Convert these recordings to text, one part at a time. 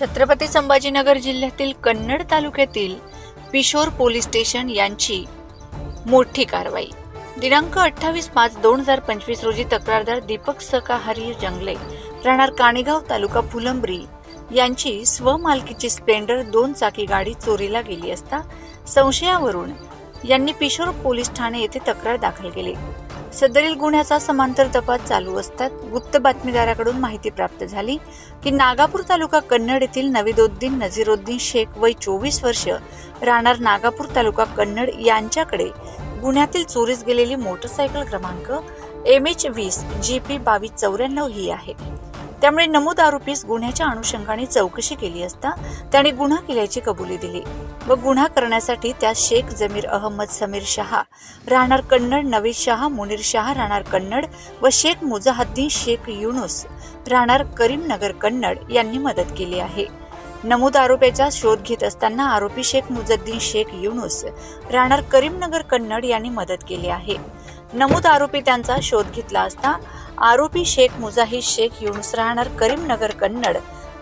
छत्रपती संभाजीनगर जिल्ह्यातील कन्नड तालुक्यातील Pishor police station यांची मोठी कारवाई. दिनांक अठ्ठावीस पाच दोन हजार पंचवीस रोजी तक्रारदार दीपक सकाहरी जंगले राहणार काणेगाव तालुका फुलंब्री यांची स्वमालकीची स्प्लेंडर दोन चाकी गाडी चोरीला गेली असता संशयावरून यांनी पिशोर पोलीस ठाणे येथे तक्रार दाखल केली. सदरील गुन्ह्याचा समांतर तपास चालू असतात. गुप्त बातमीदाराकडून माहिती प्राप्त झाली की नागापूर तालुका कन्नड येथील नविदोद्दीन नझीरुद्दीन शेख वय चोवीस वर्ष राहणार नागापूर तालुका कन्नड यांच्याकडे गुन्ह्यातील चोरीस गेलेली मोटरसायकल क्रमांक एम एच वीस जी पी बावीस चौऱ्याण्णव ही आहे. त्यामुळे नमूद आरोपीस गुन्ह्याच्या अनुषंगाने चौकशी केली असता त्याने गुन्हा केल्याची कबुली दिली व गुन्हा करण्यासाठी त्या शेख जमीर अहमद समीर शहा राहणार कन्नड नवीद शहा मुनीर शहा राहणार कन्नड व शेख मुजाहद्दीन शेख युनुस राहणार करीमनगर कन्नड यांनी मदत केली आहे. नमूद आरोपीचा शोध घेत असताना आरोपी शेख मुजद्दीन शेख युनुस राहणार करीमनगर कन्नड यांनी मदत केली आहे. नमूद आरोपी त्यांचा शोध घेतला असता आरोपी शेख मुजाहिद शेख युनुस राहणार करीमनगर कन्नड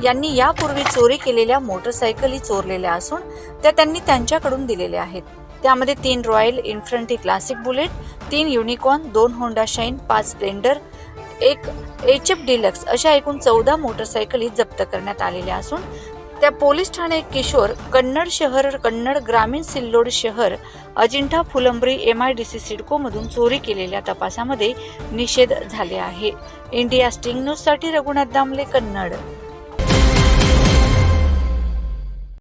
यांनी यापूर्वी चोरी केलेल्या मोटरसायकली चोरलेल्या असून त्या त्यांनी त्यांच्याकडून दिलेल्या आहेत. त्यामध्ये तीन रॉयल इन्फंट्री क्लासिक बुलेट तीन युनिकॉर्न दोन होंडा शाईन पाच स्प्लेंडर एक एच एफ डिलक्स अशा एकूण चौदा मोटरसायकली जप्त करण्यात आलेल्या असून त्या पोलीस ठाणे किशोर कन्नड शहर कन्नड ग्रामीण सिल्लोड शहर Ajintha Phulambri M I D C सिडकोमधून चोरी केलेल्या तपासामध्ये निषेध झाले आहे. इंडिया स्टिंग न्यूजसाठी रघुनाथ दामले कन्नड.